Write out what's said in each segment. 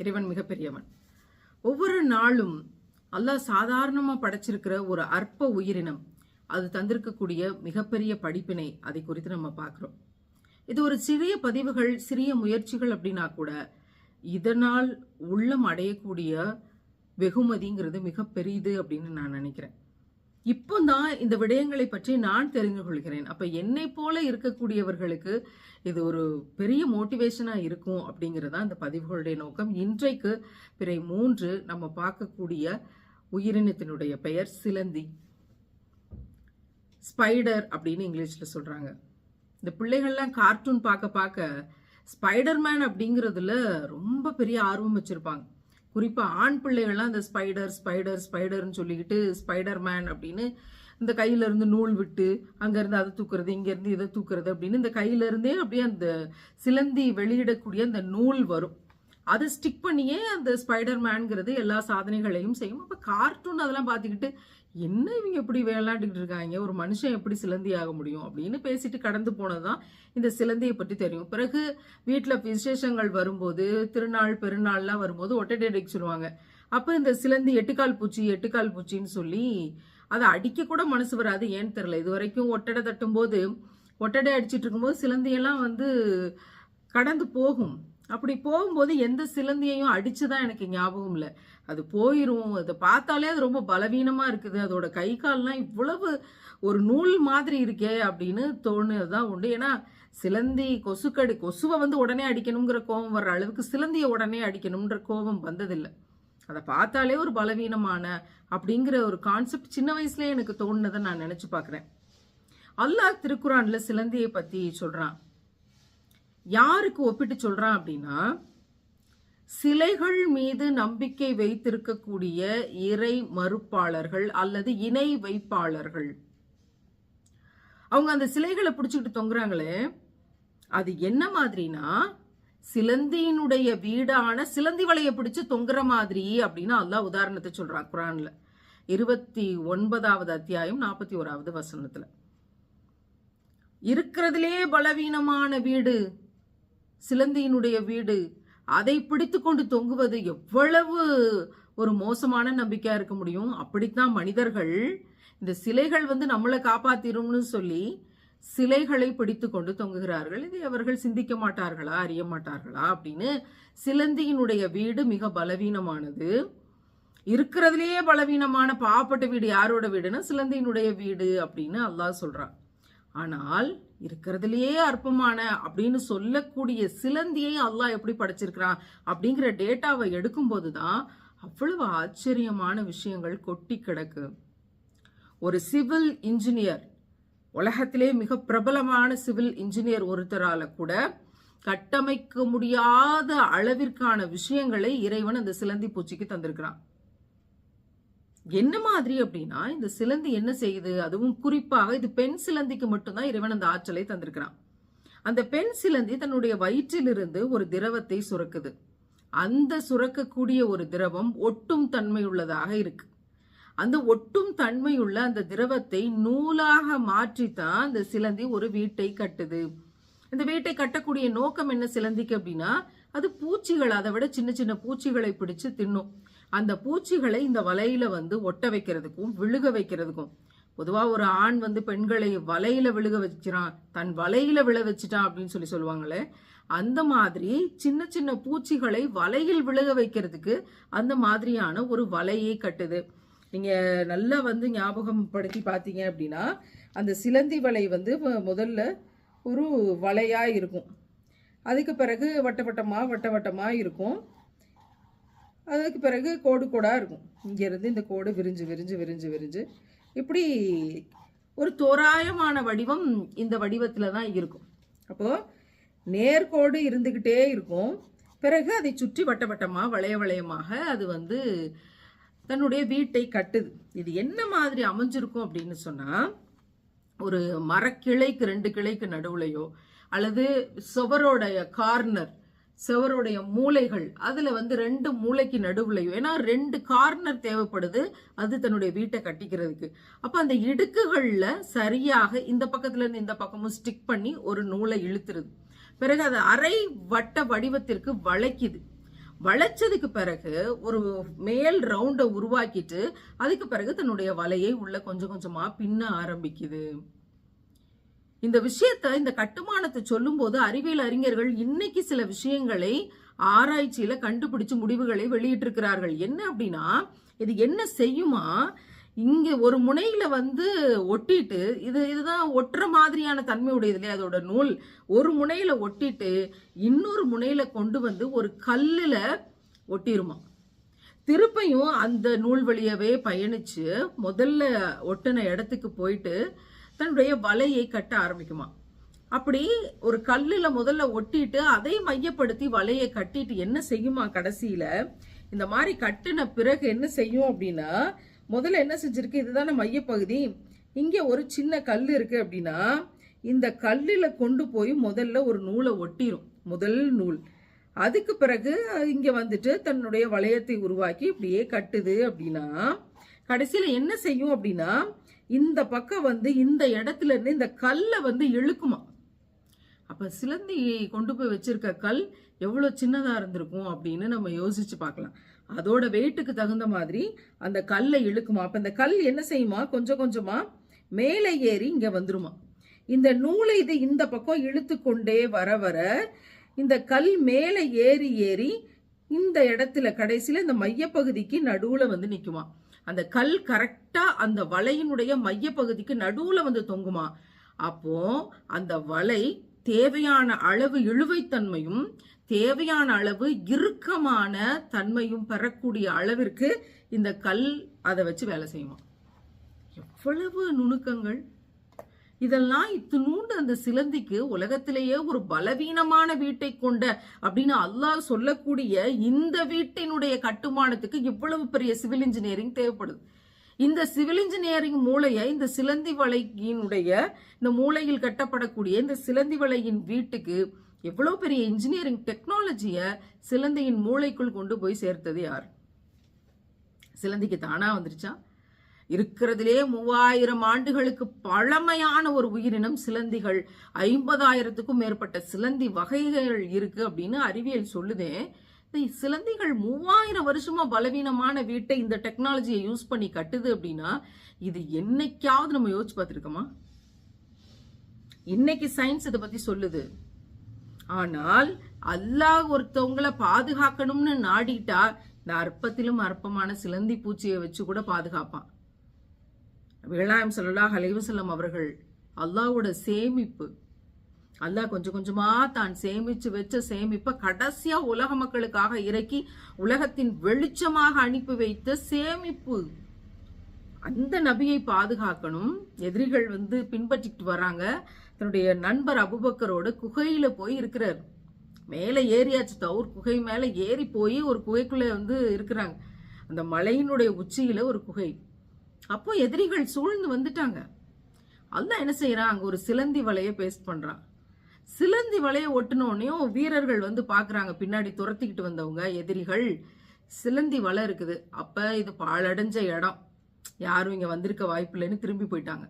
இறைவன் மிகப்பெரியவன். ஒவ்வொரு நாளும் அல்லாஹ் சாதாரணமாக படைச்சிருக்கிற ஒரு அற்ப உயிரினம் அது தந்திருக்கக்கூடிய மிகப்பெரிய படிப்பினை அதை குறித்து நம்ம பார்க்குறோம். இது ஒரு சிறிய பதிவுகள் சிறிய முயற்சிகள் அப்படின்னா கூட இதனால் உள்ளம் அடையக்கூடிய வெகுமதிங்கிறது மிக பெரியது அப்படின்னு நான் நினைக்கிறேன். இப்போ தான் இந்த விடயங்களை பற்றி நான் தெரிந்து கொள்கிறேன். அப்போ என்னை போல இருக்கக்கூடியவர்களுக்கு இது ஒரு பெரிய மோட்டிவேஷனாக இருக்கும் அப்படிங்கிறதா இந்த பதிவுகளுடைய நோக்கம். இன்றைக்கு பிறை மூன்று நம்ம பார்க்கக்கூடிய உயிரினத்தினுடைய பெயர் சிலந்தி. ஸ்பைடர் அப்படின்னு இங்கிலீஷில் சொல்கிறாங்க இந்த பிள்ளைகள்லாம் கார்ட்டூன் பார்க்க பார்க்க ஸ்பைடர்மேன் அப்படிங்கிறதுல ரொம்ப பெரிய ஆர்வம் வச்சுருப்பாங்க. குறிப்பாக ஆண் பிள்ளைகள்லாம் இந்த ஸ்பைடர் ஸ்பைடர் ஸ்பைடர்னு சொல்லிக்கிட்டு ஸ்பைடர் மேன் அப்படின்னு இந்த கையிலேருந்து நூல் விட்டு அங்கேருந்து அதை தூக்குறது இங்கேருந்து இதை தூக்குறது அப்படின்னு இந்த கையிலேருந்தே அப்படியே அந்த சிலந்தி வெளியிடக்கூடிய அந்த நூல் வரும். அதை ஸ்டிக் பண்ணியே அந்த ஸ்பைடர் மேன்கிறது எல்லா சாதனைகளையும் செய்யும். அப்போ கார்ட்டூன் அதெல்லாம் பார்த்துக்கிட்டு என்ன இவங்க எப்படி விளையாண்டுக்கிட்டு இருக்காங்க? ஒரு மனுஷன் எப்படி சிலந்தி ஆக முடியும்? அப்படின்னு பேசிட்டு கடந்து போனதுதான் இந்த சிலந்தியை பற்றி தெரியும். பிறகு வீட்டில் விசேஷங்கள் வரும்போது திருநாள் பெருநாள்லாம் வரும்போது ஒட்டடை அடிக்க சொல்லுவாங்க. அப்போ இந்த சிலந்தி எட்டுக்கால் பூச்சி எட்டுக்கால் பூச்சின்னு சொல்லி அதை அடிக்க கூட மனசு வராது. ஏன்னு தெரில இது வரைக்கும் ஒட்டடை தட்டும்போது ஒட்டடை அடிச்சிட்டு இருக்கும்போது சிலந்தியெல்லாம் வந்து கடந்து போகும். அப்படி போகும்போது எந்த சிலந்தியையும் அடிச்சுதான் எனக்கு ஞாபகம் இல்லை. அது போயிரும். அதை பார்த்தாலே அது ரொம்ப பலவீனமாக இருக்குது. அதோட கை கால்லாம் இவ்வளவு ஒரு நூல் மாதிரி இருக்கே அப்படின்னு தோணுதான் உண்டு. ஏன்னா சிலந்தி கொசுக்கடி கொசுவை வந்து உடனே அடிக்கணுங்கிற கோபம் வர்ற அளவுக்கு சிலந்தியை உடனே அடிக்கணுங்கிற கோபம் வந்ததில்லை. அதை பார்த்தாலே ஒரு பலவீனமான அப்படிங்கிற ஒரு கான்செப்ட் சின்ன வயசுலேயே எனக்கு தோணுனதை நான் நினைச்சு பார்க்குறேன். அல்லாஹ் திருக்குறான்ல சிலந்தியை பற்றி சொல்கிறான் யாருக்கு ஒப்பிட்டு சொல்றான் அப்படின்னா சிலைகள் மீது நம்பிக்கை வைத்திருக்கக்கூடிய இறை மறுப்பாளர்கள் அல்லது இணை வைப்பாளர்கள். அவங்க அந்த சிலைகளை பிடிச்சிக்கிட்டு தொங்குறாங்களே அது என்ன மாதிரினா சிலந்தியினுடைய வீடான சிலந்தி வலையை பிடிச்சு தொங்குற மாதிரி அப்படின்னு அல்லா உதாரணத்தை சொல்றான் குரான்ல. இருபத்தி ஒன்பதாவது அத்தியாயம் நாற்பத்தி ஓராவது வசனத்துல. இருக்கிறதுலே பலவீனமான வீடு. சிலந்தியினுடைய வீடு. அதை பிடித்து கொண்டு தொங்குவது எவ்வளவு ஒரு மோசமான நம்பிக்கையா இருக்க முடியும்? அப்படித்தான் மனிதர்கள் இந்த சிலைகள் வந்து நம்மளை காப்பாத்திரும்னு சொல்லி சிலைகளை பிடித்து கொண்டு தொங்குகிறார்கள். இதை அவர்கள் சிந்திக்க மாட்டார்களா? அறிய மாட்டார்களா? அப்படின்னு சிலந்தியினுடைய வீடு மிக பலவீனமானது. இருக்கிறதுலேயே பலவீனமான பாவப்பட்ட வீடு யாரோட வீடுன்னா சிலந்தியினுடைய வீடு அப்படின்னு அல்லாஹ் சொல்றான். ஆனால் இருக்கிறதுலயே அற்பமான அப்படின்னு சொல்லக்கூடிய சிலந்தியை அல்லாஹ் எப்படி படைச்சிருக்கிறான் அப்படிங்கிற டேட்டாவை எடுக்கும்போது தான் அவ்வளவு ஆச்சரியமான விஷயங்கள் கொட்டி கிடக்கு. ஒரு சிவில் இன்ஜினியர் உலகத்திலே மிக பிரபலமான சிவில் இன்ஜினியர் ஒருத்தரால கூட கட்டமைக்க முடியாத அளவிற்கான விஷயங்களை இறைவன் அந்த சிலந்தி பூச்சிக்கு தந்திருக்கிறான். என்ன மாதிரி அப்படின்னா இந்த சிலந்தி என்ன செய்யுது? அதுவும் குறிப்பாக இது பெண் சிலந்திக்கு மட்டும்தான் இறைவன் அந்த ஆற்றலை தந்திருக்கிறான். அந்த பெண் சிலந்தி தன்னுடைய வயிற்றிலிருந்து ஒரு திரவத்தை சுரக்குது. அந்த சுரக்கக்கூடிய ஒரு திரவம் ஒட்டும் தன்மையுள்ளதாக இருக்கு. அந்த ஒட்டும் தன்மையுள்ள அந்த திரவத்தை நூலாக மாற்றித்தான் அந்த சிலந்தி ஒரு வீட்டை கட்டுது. இந்த வீட்டை கட்டக்கூடிய நோக்கம் என்ன சிலந்திக்கு அப்படின்னா அது பூச்சிகள் அதை விட சின்ன சின்ன பூச்சிகளை பிடிச்சு தின்னும். அந்த பூச்சிகளை இந்த வலையில வந்து ஒட்ட வைக்கிறதுக்கும் விழுக வைக்கிறதுக்கும். பொதுவா ஒரு ஆண் வந்து பெண்களை வலையில விழுக வச்சுறான் தன் வலையில விழ வச்சுட்டான் அப்படின்னு சொல்லி சொல்லுவாங்களே அந்த மாதிரி சின்ன சின்ன பூச்சிகளை வலையில் விழுக வைக்கிறதுக்கு அந்த மாதிரியான ஒரு வலையை கட்டுது. நீங்க நல்லா வந்து ஞாபகம் படுத்தி பார்த்தீங்க அப்படின்னா அந்த சிலந்தி வலை வந்து முதல்ல ஒரு வலையா இருக்கும். அதுக்கு பிறகு வட்ட வட்டமாக வட்ட வட்டமாக இருக்கும். அதுக்கு பிறகு கோடு கோடாக இருக்கும். இங்கேருந்து இந்த கோடு விரிஞ்சு விரிஞ்சு விரிஞ்சு விரிஞ்சு. இப்படி ஒரு தோராயமான வடிவம் இந்த வடிவத்தில் தான் இருக்கும். அப்போது நேர்கோடு இருந்துக்கிட்டே இருக்கும். பிறகு அதை சுற்றி வட்ட வட்டமாக வளைய வளையமாக அது வந்து தன்னுடைய வீட்டை கட்டுது. இது என்ன மாதிரி அமைஞ்சிருக்கும் அப்படின்னு சொன்னால் ஒரு மரக்கிளைக்கு ரெண்டு கிளைக்கு நடுவுலையோ அல்லது சுவரோடைய கார்னர் சுவருடைய மூலைகள் அதுல வந்து ரெண்டு மூளைக்கு நடுவுலையும் ஏன்னா ரெண்டு கார்னர் தேவைப்படுது அது தன்னுடைய வீட்டை கட்டிக்கிறதுக்கு. அப்ப அந்த இடுக்குகள்ல சரியாக இந்த பக்கத்துல இருந்து இந்த பக்கமும் ஸ்டிக் பண்ணி ஒரு நூலை இழுத்துருது. பிறகு அது அரை வட்ட வடிவத்திற்கு வளைக்குது. வளைச்சதுக்கு பிறகு ஒரு மேல் ரவுண்டை உருவாக்கிட்டு அதுக்கு பிறகு தன்னுடைய வலையை உள்ள கொஞ்சம் கொஞ்சமா பின்ன ஆரம்பிக்குது. இந்த விஷயத்த இந்த கட்டுமானத்தை சொல்லும்போது அறிவியல் அறிஞர்கள் இன்னைக்கு சில விஷயங்களை ஆராய்ச்சியில கண்டுபிடிச்சு முடிவுகளை வெளியிட்டிருக்கிறார்கள். என்ன அப்படின்னா இது என்ன செய்யுமா? இங்க ஒரு முனையில வந்து ஒட்டிட்டு இது இதுதான் ஒட்டுற மாதிரியான தன்மை உடையது இல்லையா? அதோட நூல். ஒரு முனையில ஒட்டிட்டு இன்னொரு முனையில கொண்டு வந்து ஒரு கல்லுல ஒட்டிருமா? திருப்பையும் அந்த நூல் வழியவே பயணிச்சு முதல்ல ஒட்டின இடத்துக்கு போயிட்டு தன்னுடைய வலையை கட்ட ஆரம்பிக்குமா. அப்படி ஒரு கல்லுல முதல்ல ஒட்டிட்டு அதை மையப்படுத்தி வலையை கட்டிட்டு என்ன செய்யுமா கடைசியில. இந்த மாதிரி கட்டின பிறகு என்ன செய்யும் அப்படின்னா முதல்ல என்ன செஞ்சிருக்கு இதுதானே மையப்பகுதி. இங்க ஒரு சின்ன கல் இருக்கு அப்படின்னா இந்த கல்லுல கொண்டு போய் முதல்ல ஒரு நூலை ஒட்டிரும். முதல் நூல். அதுக்கு பிறகு இங்க வந்துட்டு தன்னுடைய வளையத்தை உருவாக்கி இப்படியே கட்டுது அப்படின்னா கடைசியில என்ன செய்யும் அப்படின்னா இந்த பக்கம் வந்து இந்த இடத்துல இருந்து இந்த கல்லை வந்து இழுக்குமா? அப்ப சிலந்தி கொண்டு போய் வச்சிருக்க கல் எவ்வளவு சின்னதா இருந்திருக்கும் அப்படின்னு நம்ம யோசிச்சு பார்க்கலாம். அதோட வெயிட்டுக்கு தகுந்த மாதிரி அந்த கல்லை இழுக்குமா? அப்ப இந்த கல் என்ன செய்யுமா? கொஞ்சம் கொஞ்சமா மேலே ஏறி இங்க வந்துருமா? இந்த நூலை இது இந்த பக்கம் இழுத்து கொண்டே வர வர இந்த கல் மேலே ஏறி ஏறி இந்த இடத்துல கடைசியில இந்த மையப்பகுதிக்கு நடுவுல வந்து நிற்குமா அந்த கல் கரெக்டாக அந்த வலையினுடைய மையப்பகுதிக்கு நடுவில் வந்து தொங்குமா? அப்போ அந்த வலை தேவையான அளவு இழுவைத்தன்மையும் தேவையான அளவு இறுக்கமான தன்மையும் பெறக்கூடிய அளவிற்கு இந்த கல் அதை வச்சு வேலை செய்யுமா? எவ்வளவு நுணுக்கங்கள். இதெல்லாம் இத்தினூண்டு அந்த சிலந்திக்கு உலகத்திலேயே ஒரு பலவீனமான வீட்டை கொண்ட அப்படின்னு அல்லாஹ் சொல்லக்கூடிய இந்த வீட்டினுடைய கட்டுமானத்துக்கு இவ்வளவு பெரிய சிவில் இன்ஜினியரிங் தேவைப்படுது. இந்த சிவில் இன்ஜினியரிங் மூளையை இந்த சிலந்தி வலையினுடைய இந்த மூளையில் கட்டப்படக்கூடிய இந்த சிலந்தி வலையின் வீட்டுக்கு எவ்வளவு பெரிய இன்ஜினியரிங் டெக்னாலஜியை சிலந்தியின் மூளைக்குள் கொண்டு போய் சேர்த்தது யார்? சிலந்திக்கு தானா வந்துருச்சா? இருக்கிறதுலே மூவாயிரம் ஆண்டுகளுக்கு பழமையான ஒரு உயிரினம் சிலந்திகள். ஐம்பதாயிரத்துக்கும் மேற்பட்ட சிலந்தி வகைகள் இருக்கு அப்படின்னு அறிவியல் சொல்லுது. சிலந்திகள் மூவாயிரம் வருஷமா பலவீனமான வீட்டை இந்த டெக்னாலஜியை யூஸ் பண்ணி கட்டுது அப்படின்னா இது என்னைக்காவது நம்ம யோசிச்சு பார்த்துருக்கோமா? இன்னைக்கு சயின்ஸ் இதை பத்தி சொல்லுது. ஆனால் அல்லாஹ் ஒருத்தவங்களை பாதுகாக்கணும்னு நாடிட்டா இந்த அற்பத்திலும் அற்பமான சிலந்தி பூச்சியை வச்சு கூட பாதுகாப்பான். வேளாயம் சல்லாஹ் அலைவசல்லம் அவர்கள் அல்லாவோட சேமிப்பு அல்லாஹ் கொஞ்சம் கொஞ்சமாக தான் சேமித்து வச்ச சேமிப்பை கடைசியாக உலக மக்களுக்காக இறக்கி உலகத்தின் வெளிச்சமாக அனுப்பி வைத்த சேமிப்பு. அந்த நபியை பாதுகாக்கணும். எதிரிகள் வந்து பின்பற்றிட்டு வராங்க. தன்னுடைய நண்பர் அபுபக்கரோட குகையில போய் இருக்கிறார். மேலே ஏறியாச்சு தவுர் குகை மேலே ஏறி போய் ஒரு குகைக்குள்ளே வந்து இருக்கிறாங்க. அந்த மலையினுடைய உச்சியில ஒரு குகை. அப்போ எதிரிகள் சூழ்ந்து வந்துட்டாங்க. அதுதான் என்ன செய்யறான்? அங்க ஒரு சிலந்தி வலைய பேஸ்ட் பண்றான். சிலந்தி வலைய ஒட்டினோடனையும் வீரர்கள் வந்து பாக்குறாங்க பின்னாடி துரத்திக்கிட்டு வந்தவங்க எதிரிகள். சிலந்தி வலை இருக்குது. அப்ப இது பாழடைஞ்ச இடம். யாரும் இங்க வந்திருக்க வாய்ப்பு இல்லைன்னு திரும்பி போயிட்டாங்க.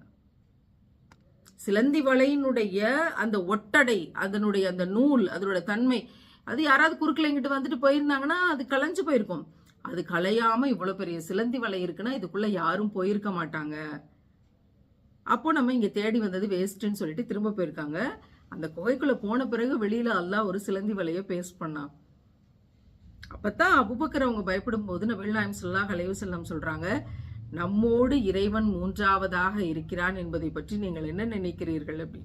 சிலந்தி வலையினுடைய அந்த ஒட்டடை அதனுடைய அந்த நூல் அதனுடைய தன்மை அது யாராவது குறுக்கில் இங்கிட்டு வந்துட்டு போயிருந்தாங்கன்னா அது கலைஞ்சு போயிருக்கும். அது கலையாமல் இவ்வளவு பெரிய சிலந்தி வலை இருக்குன்னா இதுக்குள்ள யாரும் போயிருக்க மாட்டாங்க. அப்போ நம்ம இங்க தேடி வந்தது வேஸ்ட்னு சொல்லிட்டு திரும்ப போயிருக்காங்க. அந்த குகைக்குள்ள போன பிறகு வெளியில அல்லாஹ் ஒரு சிலந்தி வலைய பேஸ்ட் பண்ணான் அப்பத்தான் அபுபக்கர் அவங்க பயப்படும் போது நபில் சொல்லா சொல்லாஹ் செல்லம் சொல்றாங்க நம்மோடு இறைவன் மூன்றாவதாக இருக்கிறான் என்பதை பற்றி நீங்கள் என்ன நினைக்கிறீர்கள்? அப்படி.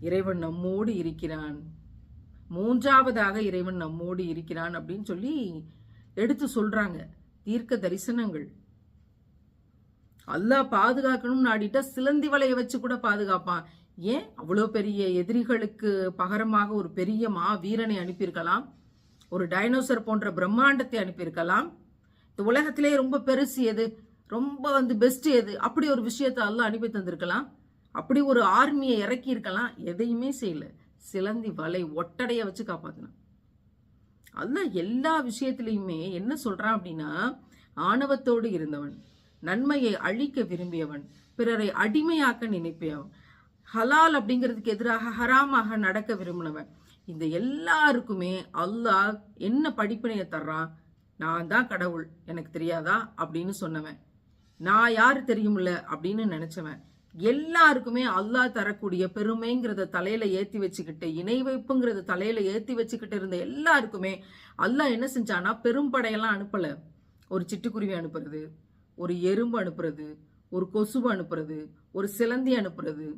இறைவன் நம்மோடு இருக்கிறான். மூன்றாவதாக இறைவன் நம்மோடு இருக்கிறான் அப்படின்னு சொல்லி எடுத்து சொல்றாங்க. தீர்க்க தரிசனங்கள். அல்லாஹ் பாதுகாக்கணும்னு நாடிட்டா சிலந்தி வலைய வச்சு கூட பாதுகாப்பான். ஏன்? அவ்வளோ பெரிய எதிரிகளுக்கு பகரமாக ஒரு பெரிய மா வீரனை அனுப்பியிருக்கலாம். ஒரு டைனோசர் போன்ற பிரம்மாண்டத்தை அனுப்பியிருக்கலாம். இந்த உலகத்திலே ரொம்ப பெருசு எது? ரொம்ப வந்து பெஸ்ட் எது? அப்படி ஒரு விஷயத்தை அல்லாஹ் அனுப்பி தந்திருக்கலாம். அப்படி ஒரு ஆர்மியை இறக்கியிருக்கலாம். எதையுமே செய்யல. சிலந்தி வலை ஒட்டடைய வச்சு காப்பாத்தினான். அதான் எல்லா விஷயத்திலையுமே என்ன சொல்கிறான் அப்படின்னா ஆணவத்தோடு இருந்தவன் நன்மையை அழிக்க விரும்பியவன் பிறரை அடிமையாக்க நினைப்பியவன் ஹலால் அப்படிங்கிறதுக்கு எதிராக ஹராமாக நடக்க விரும்பினவன். இந்த எல்லாருக்குமே அல்லாஹ் என்ன படிப்பினையை தர்றான்? நான் தான் கடவுள் எனக்கு தெரியாதா? அப்படின்னு சொன்னவன். நான் யாரு தெரியுமில்ல? அப்படின்னு நினச்சவன். எல்லாருக்குமே அல்லாஹ் தரக்கூடிய பெருமைங்கிறத தலையில ஏத்தி வச்சுக்கிட்டு இணை வைப்புங்கிறத தலையில ஏத்தி வச்சுக்கிட்டு இருந்த எல்லாருக்குமே அல்லாஹ் என்ன செஞ்சானா பெரும்படையெல்லாம் அனுப்பல. ஒரு சிட்டுக்குருவி அனுப்புறது ஒரு எறும்பு அனுப்புறது ஒரு கொசுவு அனுப்புறது ஒரு சிலந்தி அனுப்புறது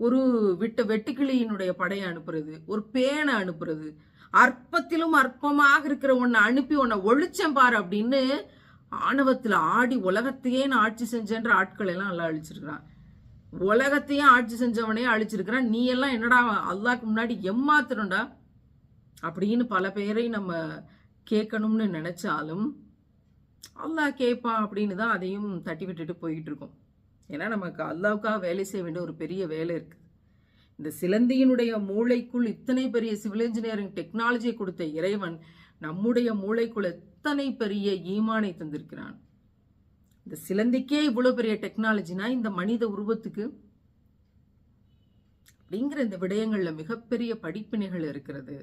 ஒரு விட்ட வெட்டுக்கிளியினுடைய படையை அனுப்புறது ஒரு பேனை அனுப்புறது அற்பத்திலும் அற்பமாக இருக்கிற உன்னை அனுப்பி உன்னை ஒழிச்சம் பாரு அப்படின்னு ஆணவத்தில் ஆடி உலகத்தையே நான் ஆட்சி செஞ்சேன்ற ஆட்கள் எல்லாம் நல்லா அழிச்சிருக்கிறான். உலகத்தையும் ஆட்சி செஞ்சவனே அழிச்சிருக்கிறான். நீ எல்லாம் என்னடா அல்லாக்கு முன்னாடி எம்மாத்திரண்டா அப்படின்னு பல பேரை நம்ம கேட்கணும்னு நினைச்சாலும் அல்லாஹ் கேட்பான் அப்படின்னு தான் அதையும் தட்டி விட்டுட்டு போயிட்டு இருக்கோம். ஏன்னா நமக்கு அல்லாவுக்காக வேலை செய்ய வேண்டிய ஒரு பெரிய வேலை இருக்கு. இந்த சிலந்தியினுடைய மூளைக்குள் இத்தனை பெரிய சிவில் இன்ஜினியரிங் டெக்னாலஜியை கொடுத்த இறைவன் நம்முடைய மூளைக்குள் எத்தனை பெரிய ஈமானை தந்திருக்கிறான்? இந்த சிலந்திக்கே இவ்வளவு பெரிய டெக்னாலஜினா இந்த மனித உருவத்துக்கு அப்படிங்கிற இந்த விடயங்கள்ல மிகப்பெரிய படிப்பினைகள் இருக்கிறது.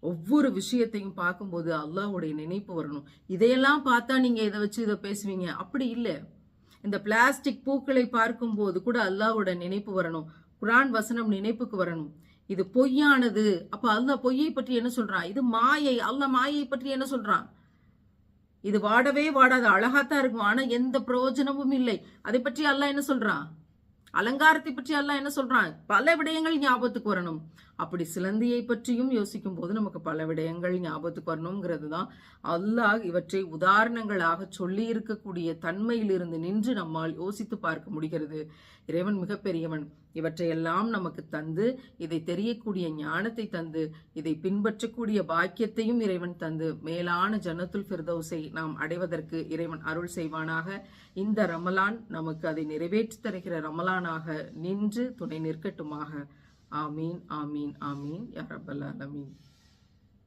ஒவ்வொரு விஷயத்தையும் பார்க்கும்போது அல்லாஹ்வுடைய நினைப்பு வரணும். இதையெல்லாம் பார்த்தா நீங்க இதை வச்சு இதை பேசுவீங்க. அப்படி இல்லை. இந்த பிளாஸ்டிக் பூக்களை பார்க்கும்போது கூட அல்லாஹ்வோட நினைப்பு வரணும். குரான் வசனம் நினைப்புக்கு வரணும். இது பொய்யானது. அப்ப அல்லாஹ் பொய்யை பற்றி என்ன சொல்றான்? இது மாயை. அல்லாஹ் மாயை பற்றி என்ன சொல்றான்? இது வாடவே வாடாது அழகாத்தான் இருக்கும். ஆனா எந்த பிரயோஜனமும் இல்லை. அதை பற்றி அல்ல என்ன சொல்றான்? அலங்காரத்தை பற்றி அல்ல என்ன சொல்றான்? பல விடயங்கள் ஞாபகத்துக்கு வரணும். அப்படி சிலந்தியை பற்றியும் யோசிக்கும் போது நமக்கு பல விடயங்கள் ஞாபகத்துக்கு வரணுங்கிறது தான் அல்லாஹ் இவற்றை உதாரணங்களாக சொல்லி இருக்கக்கூடிய தன்மையிலிருந்து நின்று நம்மால் யோசித்து பார்க்க முடிகிறது. இறைவன் மிகப்பெரியவன். இவற்றையெல்லாம் நமக்கு தந்து இதை தெரியக்கூடிய ஞானத்தை தந்து இதை பின்பற்றக்கூடிய பாக்கியத்தையும் இறைவன் தந்து மேலான ஜன்னத்துல் ஃபிர்தௌஸை நாம் அடைவதற்கு இறைவன் அருள் செய்வானாக. இந்த ரமலான் நமக்கு அதை நிறைவேற்றி தருகிற ரமலானாக நின்று துணை நிற்கட்டுமாக. आमीन आमीन आमीन या रब्बल आलमीन